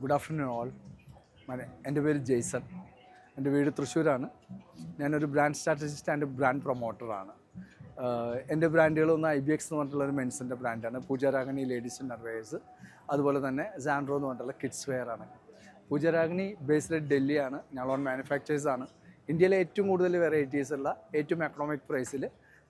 Good afternoon all എന്റെ പേര് Jason. എന്റെ വീട് തൃശ്ശൂരാണ്. ഞാനൊരു ബ്രാൻഡ് സ്ട്രാറ്റജിസ്റ്റ് ആൻഡ് ബ്രാൻഡ് പ്രൊമോട്ടറാണ് എന്റെ ബ്രാൻഡുകൾ ഒന്ന് ഐ ബി എക്സ് എന്ന് പറഞ്ഞിട്ടുള്ള ഒരു മെൻസിന്റെ ബ്രാൻഡാണ് പൂജാരാഗണി ലേഡീസ് ഇന്നർവെയേഴ്സ് അതുപോലെ തന്നെ സാൻഡ്രോ എന്ന് പറഞ്ഞിട്ടുള്ള കിഡ്സ് വെയർ ആണ്. പൂജാരാഗണി ബേസ്ഡ് ഡൽഹിയാണ്. ഞങ്ങളോൺ മാനുഫാക്ചേഴ്സ് ആണ്. ഇന്ത്യയിലെ ഏറ്റവും കൂടുതൽ വെറൈറ്റീസ് ഉള്ള ഏറ്റവും എക്കണോമിക് പ്രൈസിൽ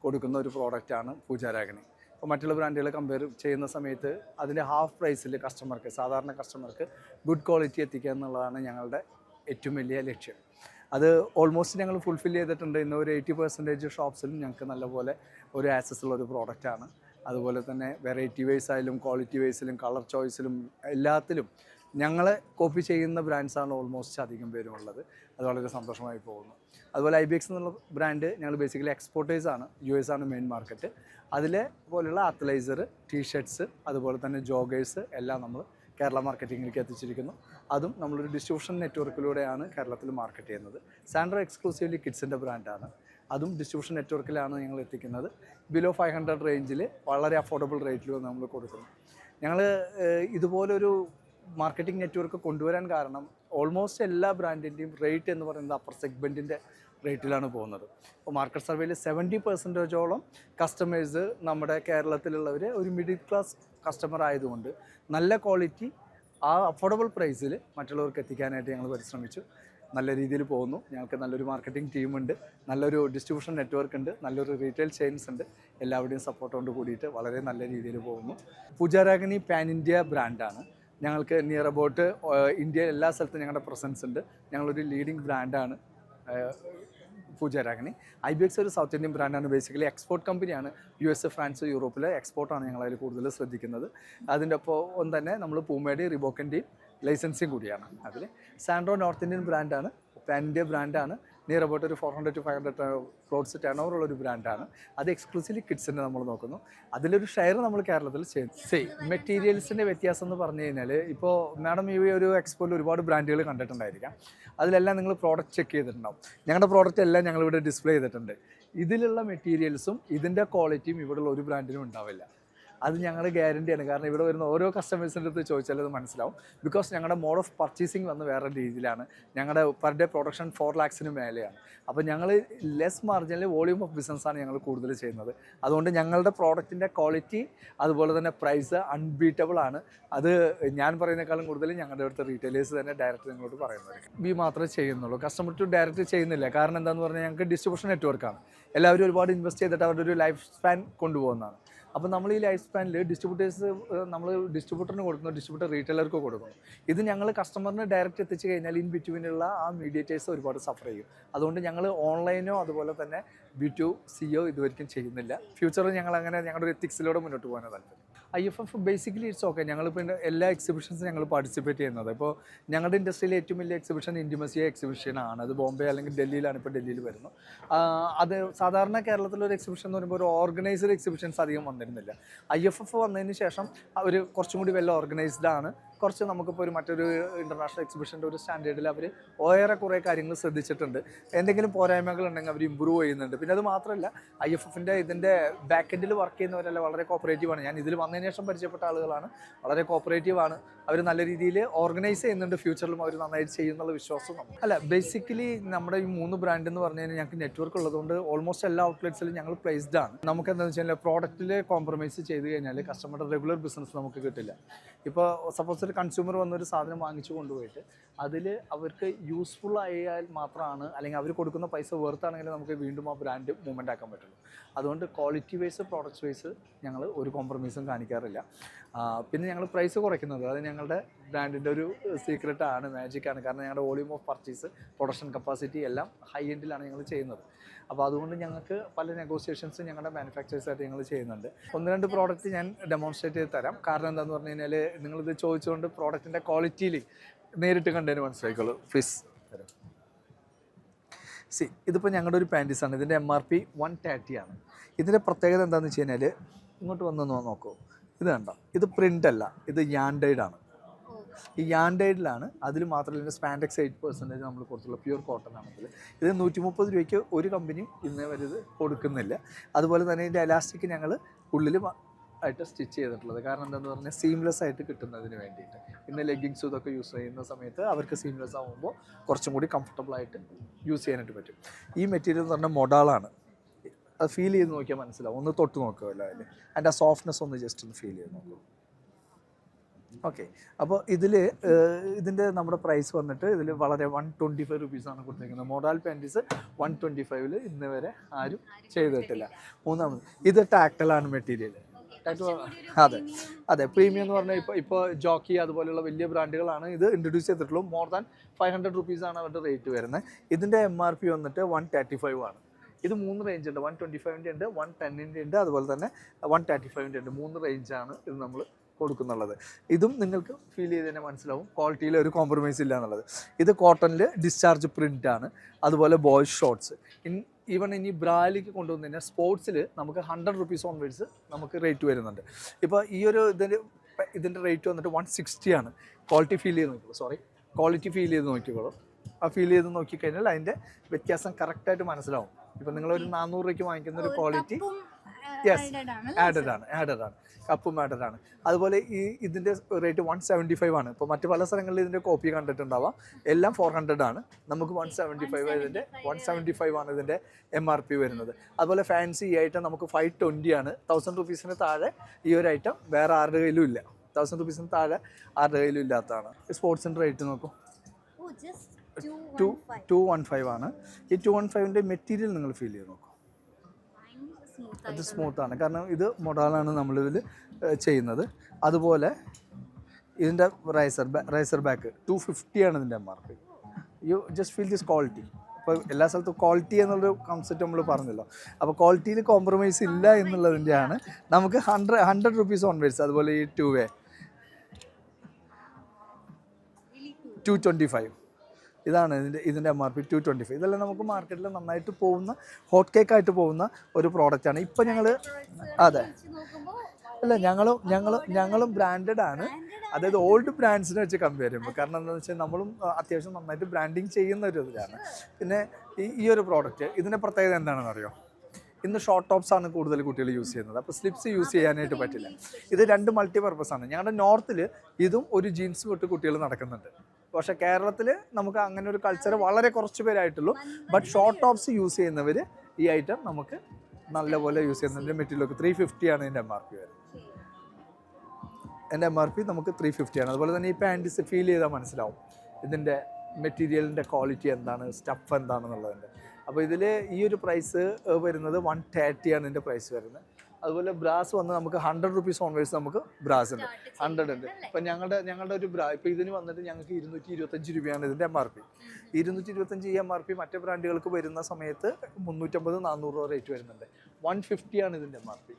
കൊടുക്കുന്ന ഒരു പ്രോഡക്റ്റാണ് പൂജാരാഗണി മറ്റുള്ള ബ്രാൻഡുകൾ കമ്പയർ ചെയ്യുന്ന സമയത്ത് അതിന്റെ ഹാഫ് പ്രൈസിൽ കസ്റ്റമർക്ക് സാധാരണ കസ്റ്റമർക്ക് ഗുഡ് ക്വാളിറ്റി എത്തിക്കുക എന്നുള്ളതാണ് ഞങ്ങളുടെ ഏറ്റവും വലിയ ലക്ഷ്യം. അത് ഓൾമോസ്റ്റ് ഞങ്ങൾ ഫുൾഫിൽ ചെയ്തിട്ടുണ്ട്. ഇന്ന് ഒരു എയ്റ്റി പെർസെന്റേജ് ഷോപ്സിലും ഞങ്ങൾക്ക് നല്ലപോലെ ഒരു ആക്സസ് ഉള്ള ഒരു പ്രോഡക്റ്റാണ് അതുപോലെ തന്നെ വെറൈറ്റി വൈസ് ആയാലും ക്വാളിറ്റി വൈസിലും കളർ ചോയ്സിലും എല്ലാത്തിലും ഞങ്ങളെ കോപ്പി ചെയ്യുന്ന ബ്രാൻഡ്സാണ് ഓൾമോസ്റ്റ് അധികം പേരും ഉള്ളത്. അത് വളരെ സന്തോഷമായി പോകുന്നു. അതുപോലെ ഐ ബി എക്സ് എന്നുള്ള ബ്രാൻഡ് ഞങ്ങൾ ബേസിക്കലി എക്സ്പോർട്ടേഴ്സ് ആണ്. യു എസ് ആണ് മെയിൻ മാർക്കറ്റ് അതിലെ പോലെയുള്ള അത്ലൈസർ ടീഷർട്ട്സ് അതുപോലെ തന്നെ ജോഗേഴ്സ് എല്ലാം നമ്മൾ കേരള മാർക്കറ്റിങ്ങിലേക്ക് എത്തിച്ചിരിക്കുന്നു. അതും നമ്മളൊരു ഡിസ്ട്രിബ്യൂഷൻ നെറ്റ്വർക്കിലൂടെയാണ് കേരളത്തിൽ മാർക്കറ്റ് ചെയ്യുന്നത്. സാൻഡ്രോ എക്സ്ക്ലൂസീവ്ലി കിഡ്സിന്റെ ബ്രാൻഡാണ് അതും ഡിസ്ട്രിബ്യൂഷൻ നെറ്റ്വർക്കിലാണ് ഞങ്ങൾ എത്തിക്കുന്നത്. ബിലോ ഫൈവ് ഹൺഡ്രഡ് റേഞ്ചിൽ വളരെ അഫോർഡബിൾ റേറ്റിൽ നമ്മൾ കൊടുക്കുന്നു. ഞങ്ങൾ ഇതുപോലൊരു മാർക്കറ്റിംഗ് നെറ്റ്വർക്ക് കൊണ്ടുവരാൻ കാരണം ഓൾമോസ്റ്റ് എല്ലാ ബ്രാൻഡിന്റെയും റേറ്റ് എന്ന് പറയുന്നത് അപ്പർ സെഗ്മെന്റിന്റെ റേറ്റിലാണ് പോകുന്നത്. അപ്പോൾ മാർക്കറ്റ് സർവേയിൽ സെവന്റി പെർസെന്റേജോളം കസ്റ്റമേഴ്സ് നമ്മുടെ കേരളത്തിലുള്ളവർ ഒരു മിഡിൽ ക്ലാസ് കസ്റ്റമർ ആയതുകൊണ്ട് നല്ല ക്വാളിറ്റി ആ അഫോർഡബിൾ പ്രൈസിൽ മറ്റുള്ളവർക്ക് എത്തിക്കാനായിട്ട് ഞങ്ങൾ പരിശ്രമിച്ചു. നല്ല രീതിയിൽ പോകുന്നു. ഞങ്ങൾക്ക് നല്ലൊരു മാർക്കറ്റിംഗ് ടീമുണ്ട് നല്ലൊരു ഡിസ്ട്രിബ്യൂഷൻ നെറ്റ്വർക്ക് ഉണ്ട്. നല്ലൊരു റീറ്റെയിൽ ചെയിൻസ് ഉണ്ട്. എല്ലാവരുടെയും സപ്പോർട്ടോട് കൂടിയിട്ട് വളരെ നല്ല രീതിയിൽ പോകുന്നു. പൂജാരാഗിനി പാൻ ഇന്ത്യ ബ്രാൻഡാണ് ഞങ്ങൾക്ക് നിയർ അബൌട്ട് ഇന്ത്യയിൽ എല്ലാ സ്ഥലത്തും ഞങ്ങളുടെ പ്രസൻസ് ഉണ്ട്. ഞങ്ങളൊരു ലീഡിംഗ് ബ്രാൻഡാണ് പൂജാരാഗിനി ഐ ബി എക്സ് ഒരു സൗത്ത് ഇന്ത്യൻ ബ്രാൻഡാണ് ബേസിക്കലി എക്സ്പോർട്ട് കമ്പനിയാണ് യു എസ് ഫ്രാൻസ് യൂറോപ്പിലെ എക്സ്പോർട്ടാണ് ഞങ്ങൾ അതിൽ കൂടുതൽ ശ്രദ്ധിക്കുന്നത്. അതിന്റെ ഒപ്പം തന്നെ നമ്മൾ പൂമേടി റിബോക്കിന്റെയും ലൈസൻസിങ് കൂടിയാണ്. അതിൽ സാൻഡ്രോ നോർത്ത് ഇന്ത്യൻ ബ്രാൻഡാണ് പാൻ ഇന്ത്യ ബ്രാൻഡാണ് നിയർ അബൌട്ട് ഒരു four hundred to five hundred crores turnover ഉള്ള ഒരു ബ്രാൻഡാണ് അത് എക്സ്ക്ലൂസീവ്ലി കിഡ്സിന്റെ നമ്മൾ നോക്കുന്നു. അതിലൊരു ഷെയർ നമ്മൾ കേരളത്തിൽ ചെയ്യുന്നു സേ മെറ്റീരിയൽസിന്റെ വ്യത്യാസം എന്ന് പറഞ്ഞു കഴിഞ്ഞാൽ ഇപ്പോൾ മാഡം ഈ ഒരു എക്സ്പോയിൽ ഒരുപാട് ബ്രാൻഡുകൾ കണ്ടിട്ടുണ്ടായിരിക്കാം. അതിലെല്ലാം നിങ്ങൾ പ്രോഡക്റ്റ് ചെക്ക് ചെയ്തിട്ടുണ്ടാവും. ഞങ്ങളുടെ പ്രോഡക്റ്റ് എല്ലാം ഞങ്ങൾ ഇവിടെ ഡിസ്പ്ലേ ചെയ്തിട്ടുണ്ട്. ഇതിലുള്ള മെറ്റീരിയൽസും ഇതിന്റെ ക്വാളിറ്റിയും ഇവിടെയുള്ള ഒരു ബ്രാൻഡിനും ഉണ്ടാവില്ല. അത് ഞങ്ങൾ ഗ്യാരണ്ടിയാണ് കാരണം ഇവിടെ വരുന്ന ഓരോ കസ്റ്റമേഴ്സിന്റെ അടുത്ത് ചോദിച്ചാൽ അത് മനസ്സിലാവും. ബിക്കോസ് ഞങ്ങളുടെ മോഡ് ഓഫ് പർച്ചേസിങ് വന്ന് വേറെ രീതിയിലാണ്. ഞങ്ങളുടെ പെർ ഡേ പ്രൊഡക്ഷൻ ഫോർ ലാക്സിന് മേലെയാണ്. അപ്പോൾ ഞങ്ങൾ ലെസ് മാർജിനിൽ വോളിയൂം ഓഫ് ബിസിനസ്സാണ് ഞങ്ങൾ കൂടുതൽ ചെയ്യുന്നത്. അതുകൊണ്ട് ഞങ്ങളുടെ പ്രോഡക്റ്റിന്റെ ക്വാളിറ്റി അതുപോലെ തന്നെ പ്രൈസ് അൺബീറ്റബിൾ ആണ്. അത് ഞാൻ പറയുന്നേക്കാളും കൂടുതൽ ഞങ്ങളുടെ അടുത്ത് റീറ്റെയിലേഴ്സ് തന്നെ ഡയറക്റ്റ് നിങ്ങളോട് പറയുന്നത്. ബി മാത്രമേ ചെയ്യുന്നുള്ളൂ. കസ്റ്റമർ ടു ഡയറക്റ്റ് ചെയ്യുന്നില്ല. കാരണം എന്താണെന്ന് പറഞ്ഞാൽ ഞങ്ങൾക്ക് ഡിസ്ട്രിബ്യൂഷൻ നെറ്റ്വർക്കാണ് എല്ലാവരും ഒരുപാട് ഇൻവെസ്റ്റ് ചെയ്തിട്ട് അവരുടെ ഒരു ലൈഫ് സ്പാൻ കൊണ്ടുപോകുന്നതാണ്. അപ്പോൾ നമ്മൾ ഈ ലൈഫ് സ്പാനിൽ ഡിസ്ട്രിബ്യൂട്ടേഴ്സ് നമ്മൾ ഡിസ്ട്രിബ്യൂട്ടറിന് കൊടുക്കുന്നു ഡിസ്ട്രിബ്യൂട്ടർ റീറ്റെയിലർക്ക് കൊടുക്കുന്നു. ഇത് ഞങ്ങൾ കസ്റ്റമറിന് ഡയറക്റ്റ് എത്തിച്ചു കഴിഞ്ഞാൽ ഇൻ ബിറ്റ്വീനുള്ള ആ മീഡിയേറ്റേഴ്സ് ഒരുപാട് സഫർ ചെയ്യും. അതുകൊണ്ട് ഞങ്ങൾ ഓൺലൈനോ അതുപോലെ തന്നെ ബി ടു സിഒ ഇതുവരെയും ചെയ്യുന്നില്ല. ഫ്യൂച്ചറിൽ ഞങ്ങൾ അങ്ങനെ ഞങ്ങളുടെ ഒരു എത്തിക്സിലൂടെ മുന്നോട്ട് പോകാനാണ് താല്പര്യം. I F F basically it's okay ഞങ്ങളിപ്പോൾ എല്ലാ എക്സിബിഷൻസും ഞങ്ങൾ പാർട്ടിസിപ്പേറ്റ് ചെയ്യുന്നത്. ഇപ്പോൾ ഞങ്ങളുടെ ഇൻഡസ്ട്രിയിലെ ഏറ്റവും വലിയ എക്സിബിഷൻ ഇന്റിമസിയ എക്സിബിഷനാണ് അത് ബോംബെ അല്ലെങ്കിൽ ഡൽഹിയിലാണ് ഇപ്പോൾ ഡൽഹിയിൽ വരുന്നത്. അത് സാധാരണ കേരളത്തിലൊരു എക്സിബിഷൻ എന്ന് പറയുമ്പോൾ ഒരു ഓർഗനൈസ്ഡ് എക്സിബിഷൻസ് അധികം വന്നിരുന്നില്ല. ഐ എഫ് എഫ് വന്നതിന് ശേഷം അവർ കുറച്ചും കൂടി വെൽ ഓർഗനൈസ്ഡ് ആണ്. കുറച്ച് നമുക്കിപ്പോൾ ഒരു മറ്റൊരു ഇന്റർനാഷണൽ എക്സിബിഷന്റെ ഒരു സ്റ്റാൻഡേർഡിൽ അവർ ഏറെ കുറേ കാര്യങ്ങൾ ശ്രദ്ധിച്ചിട്ടുണ്ട്. എന്തെങ്കിലും പോരായ്മകൾ ഉണ്ടെങ്കിൽ അവർ ഇമ്പ്രൂവ് ചെയ്യുന്നുണ്ട്. പിന്നെ അത് മാത്രമല്ല ഐ എഫ് എഫിന്റെ ഇതിന്റെ ബാക്കെൻഡിൽ വർക്ക് ചെയ്യുന്നവരെല്ലാം വളരെ കോപ്പറേറ്റീവാണ് ഞാൻ ഇതിൽ വന്നതിന് ശേഷം പരിചയപ്പെട്ട ആളുകളാണ്. വളരെ കോപ്പറേറ്റീവാണ് അവർ നല്ല രീതിയിൽ ഓർഗനൈസ് ചെയ്യുന്നുണ്ട്. ഫ്യൂച്ചറിലും അവർ നന്നായിട്ട് ചെയ്യുന്നുള്ള വിശ്വാസം നമുക്ക്. അല്ല ബേസിക്കലി നമ്മുടെ ഈ മൂന്ന് ബ്രാൻഡ് എന്ന് പറഞ്ഞു കഴിഞ്ഞാൽ ഞങ്ങൾക്ക് നെറ്റ്വർക്ക് ഉള്ളതുകൊണ്ട് ഓൾമോസ്റ്റ് എല്ലാ ഔട്ട്ലെറ്റ്സിലും ഞങ്ങൾ പ്ലേസ്ഡ് ആണ്. നമുക്ക് എന്താണെന്ന് വെച്ച് കഴിഞ്ഞാൽ പ്രോഡക്റ്റിൽ കോംപ്രമൈസ് ചെയ്ത് കഴിഞ്ഞാൽ കസ്റ്റമറുടെ റെഗുലർ ബിസിനസ് നമുക്ക് കിട്ടില്ല. ഇപ്പോൾ സപ്പോസ് ഒരു കൺസ്യൂമർ വന്നൊരു സാധനം വാങ്ങിച്ചു കൊണ്ടുപോയിട്ട് അതിൽ അവർക്ക് യൂസ്ഫുൾ ആയാൽ മാത്രമാണ് അല്ലെങ്കിൽ അവർ കൊടുക്കുന്ന പൈസ വെറുത്താണെങ്കിൽ നമുക്ക് വീണ്ടും ആ ബ്രാൻഡ് മൂവ്മെന്റ് ആക്കാൻ പറ്റുള്ളൂ. അതുകൊണ്ട് ക്വാളിറ്റി വൈസ് പ്രോഡക്റ്റ് വൈസ് ഞങ്ങൾ ഒരു കോംപ്രമൈസും കാണിക്കാറില്ല. പിന്നെ ഞങ്ങൾ പ്രൈസ് കുറയ്ക്കുന്നത്. അത് ഞങ്ങളുടെ ബ്രാൻഡിന്റെ ഒരു സീക്രട്ട് ആണ് മാജിക് ആണ്. കാരണം ഞങ്ങളുടെ volume of purchase production capacity എല്ലാം ഹൈ എൻഡിലാണ് ഞങ്ങൾ ചെയ്യുന്നത്. അപ്പോൾ അതുകൊണ്ട് ഞങ്ങൾക്ക് പല നെഗോസിയേഷൻസ് ഞങ്ങളുടെ മാനുഫാക്ചേഴ്സായിട്ട് ഞങ്ങൾ ചെയ്യുന്നുണ്ട്. ഒന്ന് രണ്ട് പ്രോഡക്റ്റ് ഞാൻ ഡെമോൺസ്ട്രേറ്റ് ചെയ്ത് തരാം. കാരണം എന്താണെന്ന് പറഞ്ഞു കഴിഞ്ഞാൽ നിങ്ങളിത് ചോദിച്ചുകൊണ്ട് പ്രോഡക്റ്റിന്റെ ക്വാളിറ്റിയിൽ നേരിട്ട് കണ്ടതിന് മനസ്സിലാക്കുള്ളൂ ഫിസ് തരാം സി ഇതിപ്പോൾ ഞങ്ങളുടെ ഒരു പാന്റീസാണ് ഇതിന്റെ M R P one thirty ആണ്. ഇതിന്റെ പ്രത്യേകത എന്താണെന്ന് വെച്ച് കഴിഞ്ഞാൽ ഇങ്ങോട്ട് വന്ന് നോക്കൂ. ഇത് കണ്ടോ? ഇത് പ്രിന്റ് അല്ല ഇത് യാൻഡൈഡ് ആണ്. ഈ യാൻഡൈഡിലാണ് അതിൽ മാത്രമല്ല ഇതിന്റെ സ്പാൻഡെക്സ് എയ്റ്റ് പെർസെന്റേജ് നമ്മൾ കൊടുത്തുള്ള പ്യൂർ കോട്ടൺ ആണെങ്കിൽ ഇത് നൂറ്റി മുപ്പത് രൂപയ്ക്ക് ഒരു കമ്പനിയും ഇന്നേ വരെ ഇത് കൊടുക്കുന്നില്ല. അതുപോലെ തന്നെ ഇതിന്റെ എലാസ്റ്റിക് ഞങ്ങൾ ഉള്ളിൽ ആയിട്ട് സ്റ്റിച്ച് ചെയ്തിട്ടുള്ളത്. കാരണം എന്താണെന്ന് പറഞ്ഞാൽ സീംലെസ് ആയിട്ട് കിട്ടുന്നതിന് വേണ്ടിയിട്ട്. പിന്നെ ലെഗിങ്സ് ഇതൊക്കെ യൂസ് ചെയ്യുന്ന സമയത്ത് അവർക്ക് സീംലെസ് ആകുമ്പോൾ കുറച്ചും കൂടി കംഫർട്ടബിൾ ആയിട്ട് യൂസ് ചെയ്യാനായിട്ട് പറ്റും. ഈ മെറ്റീരിയൽ എന്ന് പറഞ്ഞാൽ മൊഡാളാണ് അത് ഫീൽ ചെയ്ത് നോക്കിയാൽ മനസ്സിലാവും. ഒന്ന് തൊട്ട് നോക്കുമല്ലോ അതിൽ അതിന്റെ ആ സോഫ്റ്റ്നെസ് ഒന്ന് ജസ്റ്റ് ഒന്ന് ഫീൽ ചെയ്ത് നോക്കൂ. ഓക്കെ അപ്പോൾ ഇതിൽ ഇതിന്റെ നമ്മുടെ പ്രൈസ് വന്നിട്ട് ഇതിൽ വളരെ വൺ ട്വന്റി ഫൈവ് റുപ്പീസാണ് കൊടുത്തിരിക്കുന്നത് മോഡൽ പാന്റീസ് വൺ ട്വന്റി ഫൈവിൽ ഇന്ന് വരെ ആരും ചെയ്തിട്ടില്ല. മൂന്നാമത് ഇത് ടാക്ടലാണ് മെറ്റീരിയൽ അതെ. അതെ. പ്രീമിയം എന്ന് പറഞ്ഞാൽ ഇപ്പോൾ ഇപ്പോൾ ജോക്കി അതുപോലെയുള്ള വലിയ ബ്രാൻഡുകളാണ് ഇത് ഇൻട്രൊഡ്യൂസ് ചെയ്തിട്ടുള്ളൂ. മോർ ദാൻ ഫൈവ് ഹൺഡ്രഡ് റുപ്പീസാണ് അവരുടെ റേറ്റ് വരുന്നത്. ഇതിന്റെ എം ആർ പി വന്നിട്ട് വൺ തേർട്ടി ഫൈവ് ആണ്. ഇത് മൂന്ന് റേഞ്ച് ഉണ്ട്. വൺ ട്വന്റി ഫൈവിന്റെ ഉണ്ട് വൺ ടെന്നിന്റെ ഉണ്ട്. അതുപോലെ തന്നെ വൺ തേർട്ടി ഫൈവിന്റെ ഉണ്ട്. മൂന്ന് റേഞ്ചാണ് ഇത് നമ്മൾ കൊടുക്കുന്നുള്ളത്. ഇതും നിങ്ങൾക്ക് ഫീൽ ചെയ്ത് തന്നെ മനസ്സിലാവും. ക്വാളിറ്റിയിൽ ഒരു കോംപ്രമൈസ് ഇല്ല എന്നുള്ളത്. ഇത് കോട്ടണിൽ ഡിസ്ചാർജ് പ്രിന്റ് ആണ്. അതുപോലെ ബോയ്സ് ഷോർട്സ് ഇൻ ഈവൺ ഇനി ബ്രാലിക്ക് കൊണ്ടുവന്ന് കഴിഞ്ഞാൽ സ്പോർട്സിൽ നമുക്ക് ഹൺഡ്രഡ് റുപ്പീസ് ഓൺവേഴ്സ് നമുക്ക് റേറ്റ് വരുന്നുണ്ട്. ഇപ്പോൾ ഈ ഒരു ഇതിന്റെ ഇതിന്റെ റേറ്റ് വന്നിട്ട് വൺ സിക്സ്റ്റി ആണ്. ക്വാളിറ്റി ഫീൽ ചെയ്ത് നോക്കിക്കോളൂ. സോറി ക്വാളിറ്റി ഫീൽ ചെയ്ത് നോക്കിക്കോളൂ. ആ ഫീൽ ചെയ്ത് നോക്കിക്കഴിഞ്ഞാൽ അതിന്റെ വ്യത്യാസം കറക്റ്റായിട്ട് മനസ്സിലാവും. ഇപ്പം നിങ്ങളൊരു നാനൂറ് രൂപയ്ക്ക് വാങ്ങിക്കുന്ന ഒരു ക്വാളിറ്റി Yes. ആഡഡ് ആണ്. ആഡഡ് ആണ്. കപ്പും ആഡഡ് ആണ്. അതുപോലെ ഈ ഇതിന്റെ റേറ്റ് വൺ സെവന്റി ഫൈവ് ആണ്. ഇപ്പോൾ മറ്റു പല സ്ഥലങ്ങളിൽ ഇതിന്റെ കോപ്പി കണ്ടിട്ടുണ്ടാവാം. എല്ലാം ഫോർ ഹൺഡ്രഡ് ആണ്. നമുക്ക് വൺ സെവന്റി ഫൈവ് ഇതിന്റെ വൺ സെവന്റി ഫൈവ് ആണ്. ഇതിന്റെ എം ആർ പി വരുന്നത്. അതുപോലെ ഫാൻസി ഈ ഐറ്റം നമുക്ക് ഫൈവ് ട്വന്റി ആണ്. തൗസൻഡ് റുപ്പീസിന് താഴെ ഈ ഒരു ഐറ്റം വേറെ ആരുടെ കയ്യിലും ഇല്ല. തൗസൻഡ് റുപ്പീസിന് താഴെ ആരുടെ കയ്യിലും ഇല്ലാത്തതാണ്. സ്പോർട്സിന്റെ റേറ്റ് നോക്കൂ. ടു ടു വൺ ഫൈവ് ആണ്. ഈ ടു വൺ ഫൈവിന്റെ മെറ്റീരിയൽ നിങ്ങൾ ഫീൽ ചെയ്ത് നോക്കൂ. അത് സ്മൂത്താണ്. കാരണം ഇത് മൊഡാലാണ് നമ്മളിതിൽ ചെയ്യുന്നത്. അതുപോലെ ഇതിന്റെ racer racer back two fifty ആണ് ഇതിന്റെ M R P you just feel this quality അപ്പോൾ എല്ലാ സ്ഥലത്തും ക്വാളിറ്റി എന്നുള്ളൊരു കൺസെപ്റ്റ് നമ്മൾ പറഞ്ഞല്ലോ. അപ്പോൾ ക്വാളിറ്റിയിൽ കോംപ്രമൈസ് ഇല്ല എന്നുള്ളതിന്റെയാണ്. നമുക്ക് ഹൺഡ്രഡ് ഹൺഡ്രഡ് റുപ്പീസ് ഓൺവേഴ്സ് അതുപോലെ ഈ two way two twenty five ഇതാണ് ഇതിന്റെ ഇതിന്റെ M R P two twenty five ഇതെല്ലാം നമുക്ക് മാർക്കറ്റിൽ നന്നായിട്ട് പോകുന്ന ഹോട്ട് കേക്ക് ആയിട്ട് പോകുന്ന ഒരു പ്രോഡക്റ്റാണ് ഇപ്പം ഞങ്ങൾ അതെ. അല്ല ഞങ്ങളും ഞങ്ങളും ഞങ്ങളും ബ്രാൻഡഡ് ആണ്. അതായത് ഓൾഡ് ബ്രാൻഡ്സിനെ വെച്ച് കമ്പയർ ചെയ്യുമ്പോൾ കാരണം എന്താണെന്ന് വെച്ചാൽ നമ്മളും അത്യാവശ്യം നന്നായിട്ട് ബ്രാൻഡിങ് ചെയ്യുന്ന ഒരു ഇതിലാണ്. പിന്നെ ഈ ഈ ഒരു പ്രോഡക്റ്റ് ഇതിന്റെ പ്രത്യേകത എന്താണെന്ന് അറിയോ? ഇന്ന് ഷോർട്ട് ടോപ്സ് ആണ് കൂടുതൽ കുട്ടികൾ യൂസ് ചെയ്യുന്നത്. അപ്പോൾ സ്ലിപ്സ് യൂസ് ചെയ്യാനായിട്ട് പറ്റില്ല. ഇത് രണ്ട് മൾട്ടി പർപ്പസ് ആണ് ഞങ്ങളുടെ നോർത്തിൽ ഇതും ഒരു ജീൻസ് വിട്ട് കുട്ടികൾ നടക്കുന്നുണ്ട്. പക്ഷേ കേരളത്തിൽ നമുക്ക് അങ്ങനെ ഒരു കൾച്ചർ വളരെ കുറച്ച് പേരായിട്ടുള്ളൂ. ബട്ട് ഷോർട്ട് ടോപ്സ് യൂസ് ചെയ്യുന്നവർ ഈ ഐറ്റം നമുക്ക് നല്ലപോലെ യൂസ് ചെയ്യുന്നതിന്റെ മെറ്റീരിയലൊക്കെ ത്രീ ഫിഫ്റ്റി ആണ് ഇതിന്റെ എം ആർ പി വരുന്നത് എന്റെ എം ആർ പി നമുക്ക് ത്രീ ഫിഫ്റ്റി ആണ്. അതുപോലെ തന്നെ ഈ പാന്റീസ് ഫീൽ ചെയ്താൽ മനസ്സിലാവും ഇതിന്റെ മെറ്റീരിയലിന്റെ ക്വാളിറ്റി എന്താണ് സ്റ്റഫ് എന്താണെന്നുള്ളതിന്റെ. അപ്പോൾ ഇതിൽ ഈ ഒരു പ്രൈസ് വരുന്നത് വൺ തേർട്ടി ആണ് ഇതിന്റെ പ്രൈസ് വരുന്നത്. അതുപോലെ ബ്രാസ് വന്ന് നമുക്ക് ഹൺഡ്രഡ് റുപ്പീസ് ഓൺവേഴ്സ് നമുക്ക് ബ്രാസ് ഉണ്ട്. ഹൺഡ്രഡ് ഉണ്ട്. ഇപ്പം ഞങ്ങളുടെ ഞങ്ങളുടെ ഒരു ബ്രാ ഇപ്പോൾ ഇതിന് വന്നിട്ട് ഞങ്ങൾക്ക് ഇരുന്നൂറ്റി ഇരുപത്തഞ്ച് രൂപയാണ് ഇതിന്റെ എം ആർ പി ഇരുന്നൂറ്റി ഇരുപത്തഞ്ച് ഈ എം ആർ പി മറ്റേ ബ്രാൻഡുകൾക്ക് വരുന്ന സമയത്ത് മുന്നൂറ്റമ്പത് നാനൂറ് രൂപ റേറ്റ് വരുന്നുണ്ട്. വൺ ഫിഫ്റ്റിയാണ് ഇതിന്റെ എം ആർ പി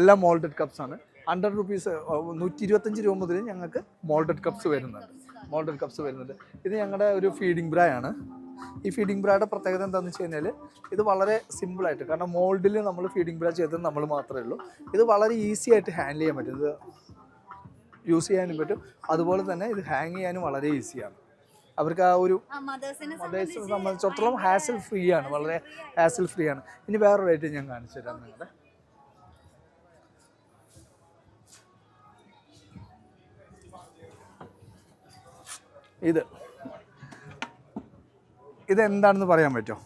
എല്ലാം മോൾഡഡ് കപ്സ് ആണ്. ഹൺഡ്രഡ് റുപ്പീസ് നൂറ്റി ഇരുപത്തഞ്ച് രൂപ മുതൽ ഞങ്ങൾക്ക് മോൾഡഡ് കപ്സ് വരുന്നുണ്ട്. മോൾഡഡ് കപ്സ് വരുന്നുണ്ട്. ഇത് ഞങ്ങളുടെ ഒരു ഫീഡിംഗ് ബ്രായാണ് ഈ ഫീഡിംഗ് ബ്രായുടെ പ്രത്യേകത എന്താണെന്ന് വെച്ച് കഴിഞ്ഞാൽ ഇത് വളരെ സിമ്പിളായിട്ട് കാരണം മോൾഡിൽ നമ്മൾ ഫീഡിംഗ് ബ്രാ ചെയ്തത് നമ്മൾ മാത്രമേ ഉള്ളൂ. ഇത് വളരെ ഈസി ആയിട്ട് ഹാൻഡിൽ ചെയ്യാൻ പറ്റും. ഇത് യൂസ് ചെയ്യാനും പറ്റും. അതുപോലെ തന്നെ ഇത് ഹാങ് ചെയ്യാനും വളരെ ഈസിയാണ് അവർക്ക് ആ ഒരു മദേഴ്സിനെ സംബന്ധിച്ചിടത്തോളം ഹാസിൽ ഫ്രീ ആണ് വളരെ ഹാസിൽ ഫ്രീ ആണ്. ഇനി വേറെ റേറ്റ് ഞാൻ കാണിച്ചു തരാം നിങ്ങളുടെ ഇത്. ഇത് എന്താണെന്ന് പറയാൻ പറ്റുമോ?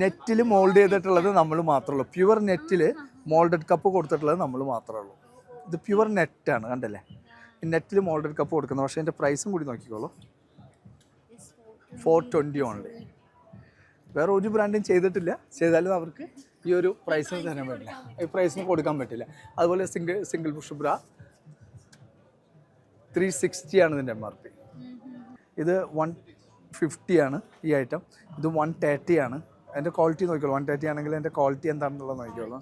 നെറ്റിൽ മോൾഡ് ചെയ്തിട്ടുള്ളത് നമ്മൾ മാത്രമേ ഉള്ളൂ. പ്യുവർ നെറ്റിൽ മോൾഡഡ് കപ്പ് കൊടുത്തിട്ടുള്ളത് നമ്മൾ മാത്രമേ ഉള്ളൂ. ഇത് പ്യുവർ നെറ്റാണ് കണ്ടല്ലേ? നെറ്റിൽ മോൾഡഡ് കപ്പ് കൊടുക്കുന്നത്. പക്ഷേ അതിന്റെ പ്രൈസും കൂടി നോക്കിക്കോളൂ. ഫോർ ട്വന്റി ഓൺലി വേറെ ഒരു ബ്രാൻഡും ചെയ്തിട്ടില്ല. ചെയ്താലും അവർക്ക് ഈ ഒരു പ്രൈസിന് തരാൻ പറ്റില്ല. ഈ പ്രൈസിന് കൊടുക്കാൻ പറ്റില്ല. അതുപോലെ single single push bra three sixty ആണ് ഇതിന്റെ എം ആർ പി ഇത് വൺ ഫിഫ്റ്റി ആണ് ഈ ഐറ്റം ഇത് വൺ തേർട്ടി ആണ്. അതിന്റെ ക്വാളിറ്റി നോക്കിക്കോളൂ. വൺ തേർട്ടി ആണെങ്കിൽ അതിന്റെ ക്വാളിറ്റി എന്താണെന്നുള്ളത് നോക്കിക്കോളൂ.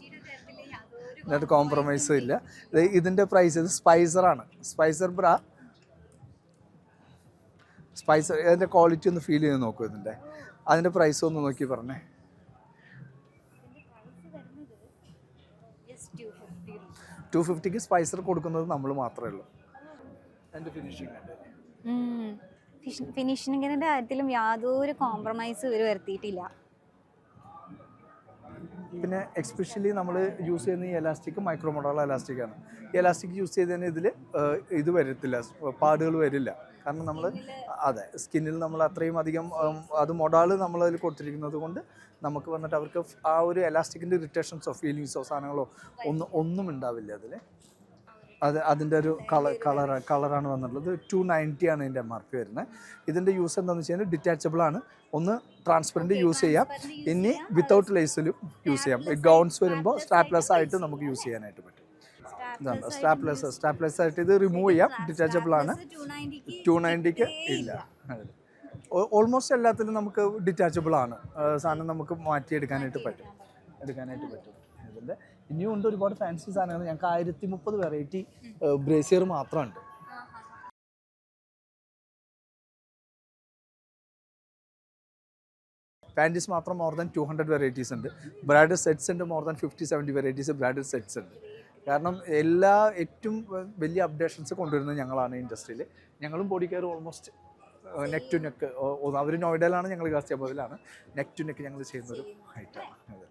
എന്നിട്ട് കോംപ്രമൈസും ഇല്ല. ഇത് ഇതിന്റെ പ്രൈസ് ഇത് സ്പൈസറാണ് സ്പൈസർ ബ്ര സ്പൈസർ അതിന്റെ ക്വാളിറ്റി ഒന്ന് ഫീൽ ചെയ്ത് നോക്കൂ ഇതിന്റെ അതിന്റെ പ്രൈസ് ഒന്ന് നോക്കി പറഞ്ഞേ. ടു ഫിഫ്റ്റിക്ക് സ്പൈസർ കൊടുക്കുന്നത് നമ്മൾ മാത്രമേ ഉള്ളൂ. അതിന്റെ ഫിനിഷിങ് ഫിനിഷിങ്ങിന്റെ കാര്യത്തിലും യാതൊരു കോംപ്രമൈസ് ഇവർ വരുത്തിയിട്ടില്ല. പിന്നെ എക്സ്പെഷ്യലി നമ്മൾ യൂസ് ചെയ്യുന്ന ഈ എലാസ്റ്റിക് മൈക്രോ മോഡൽ എലാസ്റ്റിക് ആണ്. ഈ എലാസ്റ്റിക് യൂസ് ചെയ്തതിന് ഇതിൽ ഇത് വരത്തില്ല പാടുകൾ വരില്ല. കാരണം നമ്മൾ അതെ സ്കിന്നിൽ നമ്മൾ അത്രയും അധികം അത് മൊഡാൾ നമ്മൾ അതിൽ കൊടുത്തിരിക്കുന്നത് കൊണ്ട് നമുക്ക് വന്നിട്ട് അവർക്ക് ആ ഒരു എലാസ്റ്റിക്കിന്റെ ഇറിറ്റേഷൻസോ ഫീലിങ്സോ സാധനങ്ങളോ ഒന്നും ഒന്നും ഉണ്ടാവില്ല അതിൽ അത് അതിന്റെ ഒരു കളർ കളർ കളറാണ് വന്നിട്ടുള്ളത്. ടു നയന്റി ആണ് ഇതിന്റെ എം ആർ പി വരുന്നത്. ഇതിന്റെ യൂസ് എന്താണെന്ന് വെച്ച് കഴിഞ്ഞാൽ ഡിറ്റാച്ചബിൾ ആണ്. ഒന്ന് ട്രാൻസ്പെറന്റ് യൂസ് ചെയ്യാം. ഇനി വിത്തൗട്ട് ലേസിലും യൂസ് ചെയ്യാം. ഗൗൺസ് വരുമ്പോൾ സ്ട്രാപ്ലെസ് ആയിട്ട് നമുക്ക് യൂസ് ചെയ്യാനായിട്ട് പറ്റും. ഇതാണ്. സ്ട്രാപ്ലെസ് സ്ട്രാപ്ലെസ് ആയിട്ട് ഇത് റിമൂവ് ചെയ്യാം. ഡിറ്റാച്ചബിൾ ആണ്. ടു നയന്റിക്ക് ഇല്ല. ഓൾമോസ്റ്റ് എല്ലാത്തിലും നമുക്ക് ഡിറ്റാച്ചബിൾ ആണ്. സാധനം നമുക്ക് മാറ്റിയെടുക്കാനായിട്ട് പറ്റും. എടുക്കാനായിട്ട് പറ്റും. ഇതിന്റെ ഇനിയും ഉണ്ട് ഒരുപാട് ഫാൻസി സാധനങ്ങൾ. ഞങ്ങൾക്ക് ആയിരത്തി മുപ്പത് വെറൈറ്റി ബ്രേസിയർ മാത്രമുണ്ട്. പാന്റീസ് മാത്രം more than two hundred varieties ഉണ്ട്. ബ്രാഡ് സെറ്റ്സ് ഉണ്ട് more than fifty seventy varieties bra sets ഉണ്ട്. കാരണം എല്ലാ ഏറ്റവും വലിയ അപ്ഡേഷൻസ് കൊണ്ടുവരുന്നത് ഞങ്ങളാണ് ഇൻഡസ്ട്രിയിൽ ഞങ്ങളും body care almost neck to neck അവർ നോയിഡയിലാണ് ഞങ്ങൾ ഗാസിയാബാദിലാണ് നെക്ക് ടു നെക്ക് ഞങ്ങൾ ചെയ്യുന്നൊരു ഐറ്റമാണ്